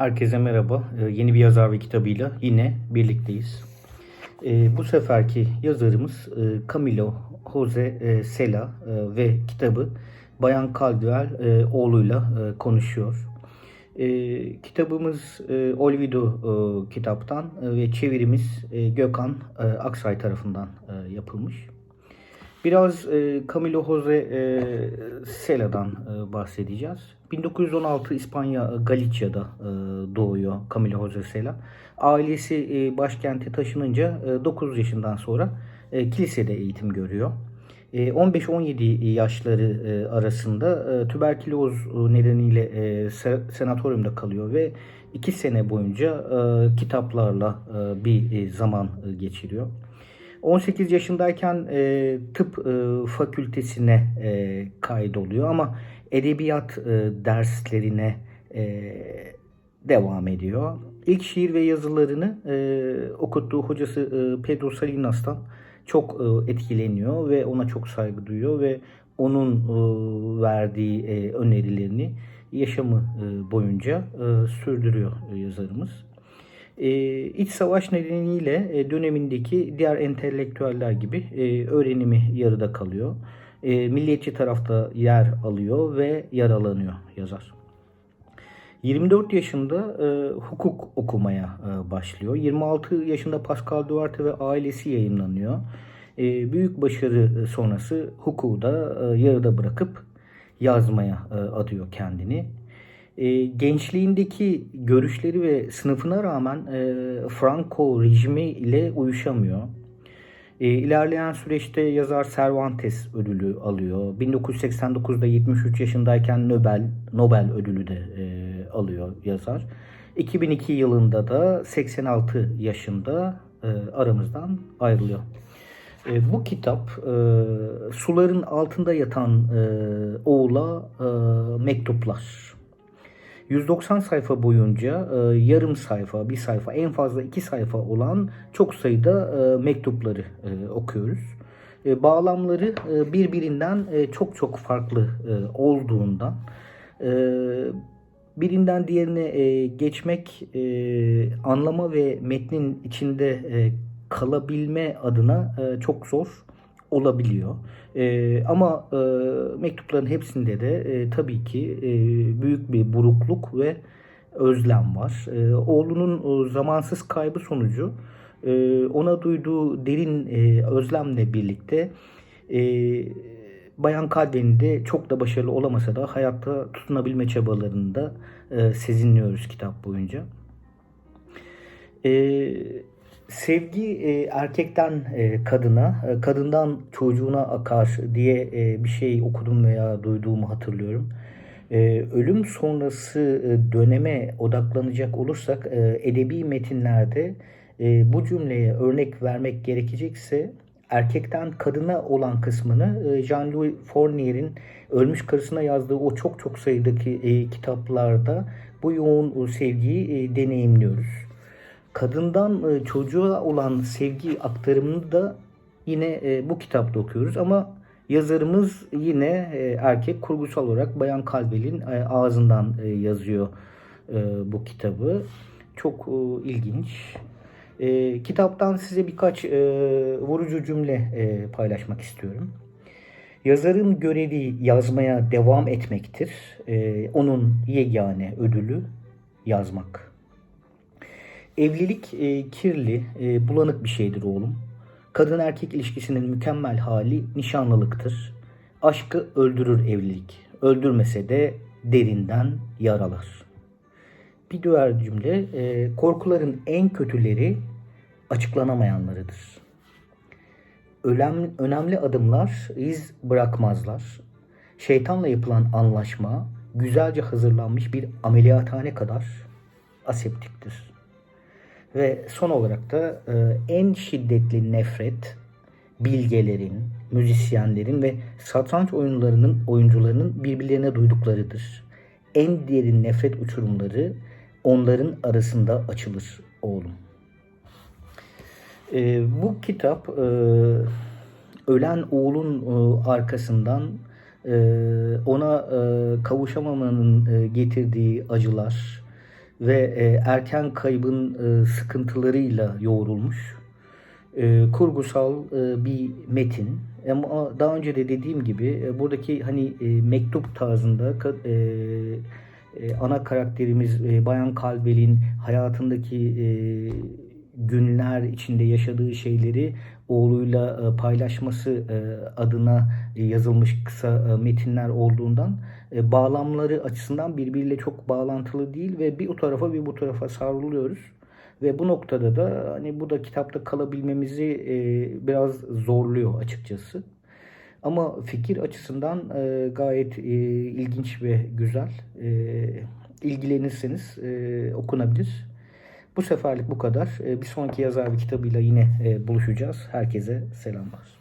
Herkese merhaba. Ee, Yeni bir yazar ve kitabıyla yine birlikteyiz. Ee, Bu seferki yazarımız e, Camilo Jose e, Sela e, ve kitabı Bayan Caldwell oğluyla konuşuyor. Kitabımız Olvido kitaptan ve çevirimiz Gökhan Aksay tarafından e, yapılmış. Biraz e, Camilo Jose e, Cela'dan e, bahsedeceğiz. 1916 İspanya e, Galicia'da e, doğuyor Camilo Jose Cela. Ailesi e, başkente taşınınca e, 9 yaşından sonra e, kilisede eğitim görüyor. E, 15-17 yaşları e, arasında e, tüberküloz e, nedeniyle e, se- senatoryumda kalıyor ve 2 sene boyunca e, kitaplarla e, bir e, zaman e, geçiriyor. 18 yaşındayken e, tıp e, fakültesine e, kaydoluyor ama edebiyat e, derslerine e, devam ediyor. İlk şiir ve yazılarını e, okuttuğu hocası e, Pedro Salinas'tan çok e, etkileniyor ve ona çok saygı duyuyor ve onun e, verdiği e, önerilerini yaşamı e, boyunca e, sürdürüyor e, yazarımız. Ee, iç savaş nedeniyle e, dönemindeki diğer entelektüeller gibi e, öğrenimi yarıda kalıyor. E, milliyetçi tarafta yer alıyor ve yaralanıyor yazar. 24 yaşında e, hukuk okumaya e, başlıyor. 26 yaşında Pascal Duarte ve ailesi yayınlanıyor. E, büyük başarı sonrası hukuku da e, yarıda bırakıp yazmaya e, adıyor kendini. E, gençliğindeki görüşleri ve sınıfına rağmen e, Franco rejimi ile uyuşamıyor. E, ilerleyen süreçte yazar Cervantes ödülü alıyor. 1989'da 73 yaşındayken Nobel Nobel ödülü de e, alıyor yazar. 2002 yılında da 86 yaşında e, aramızdan ayrılıyor. E, bu kitap e, suların altında yatan e, oğula e, mektuplar. 190 sayfa boyunca e, yarım sayfa, bir sayfa, en fazla iki sayfa olan çok sayıda e, mektupları e, okuyoruz. E, bağlamları e, birbirinden e, çok çok farklı e, olduğundan e, birinden diğerine e, geçmek, e, anlama ve metnin içinde e, kalabilme adına e, çok zor olabiliyor. E, ama e, mektupların hepsinde de e, tabii ki e, büyük bir burukluk ve özlem var. E, oğlunun e, zamansız kaybı sonucu e, ona duyduğu derin e, özlemle birlikte e, Bayan Kalden'i de çok da başarılı olamasa da hayatta tutunabilme çabalarında e, sezinliyoruz kitap boyunca. E, sevgi e, erkekten e, kadına, e, kadından çocuğuna akar diye e, bir şey okudum veya duyduğumu hatırlıyorum. E, ölüm sonrası e, döneme odaklanacak olursak e, edebi metinlerde e, bu cümleye örnek vermek gerekecekse erkekten kadına olan kısmını e, Jean-Louis Fournier'in ölmüş karısına yazdığı o çok çok sayıdaki e, kitaplarda bu yoğun e, sevgiyi deneyimliyoruz kadından e, çocuğa olan sevgi aktarımını da yine e, bu kitapta okuyoruz ama yazarımız yine e, erkek kurgusal olarak Bayan Kalbel'in ağzından yazıyor bu kitabı. Çok ilginç. Kitaptan size birkaç e, vurucu cümle paylaşmak istiyorum. Yazarın görevi yazmaya devam etmektir. Onun yegane ödülü yazmak. Evlilik e, kirli, e, bulanık bir şeydir oğlum. Kadın erkek ilişkisinin mükemmel hali nişanlılıktır. Aşkı öldürür evlilik. Öldürmese de derinden yaralar. Bir diğer cümle, e, korkuların en kötüleri açıklanamayanlarıdır. Önemli, önemli adımlar iz bırakmazlar. Şeytanla yapılan anlaşma güzelce hazırlanmış bir ameliyathane kadar aseptiktir. Ve son olarak da e, en şiddetli nefret bilgelerin, müzisyenlerin ve satranç oyunlarının oyuncularının birbirlerine duyduklarıdır. En derin nefret uçurumları onların arasında açılır oğlum. E, bu kitap e, ölen oğlun e, arkasından e, ona e, kavuşamamanın e, getirdiği acılar, ve e, erken kaybın e, sıkıntılarıyla yoğrulmuş e, kurgusal e, bir metin. Ama daha önce de dediğim gibi e, buradaki hani e, mektup tarzında e, e, ana karakterimiz e, Bayan Kalbel'in hayatındaki e, günler içinde yaşadığı şeyleri oğluyla e, paylaşması e, adına e, yazılmış kısa metinler olduğundan bağlamları açısından birbiriyle çok bağlantılı değil ve bir o tarafa bir bu tarafa savruluyoruz. Ve bu noktada da hani bu da kitapta kalabilmemizi biraz zorluyor açıkçası. Ama fikir açısından gayet ilginç ve güzel. İlgilenirseniz okunabilir. Bu seferlik bu kadar. E, bir sonraki yazar bir kitabıyla yine e, buluşacağız. Herkese selamlar.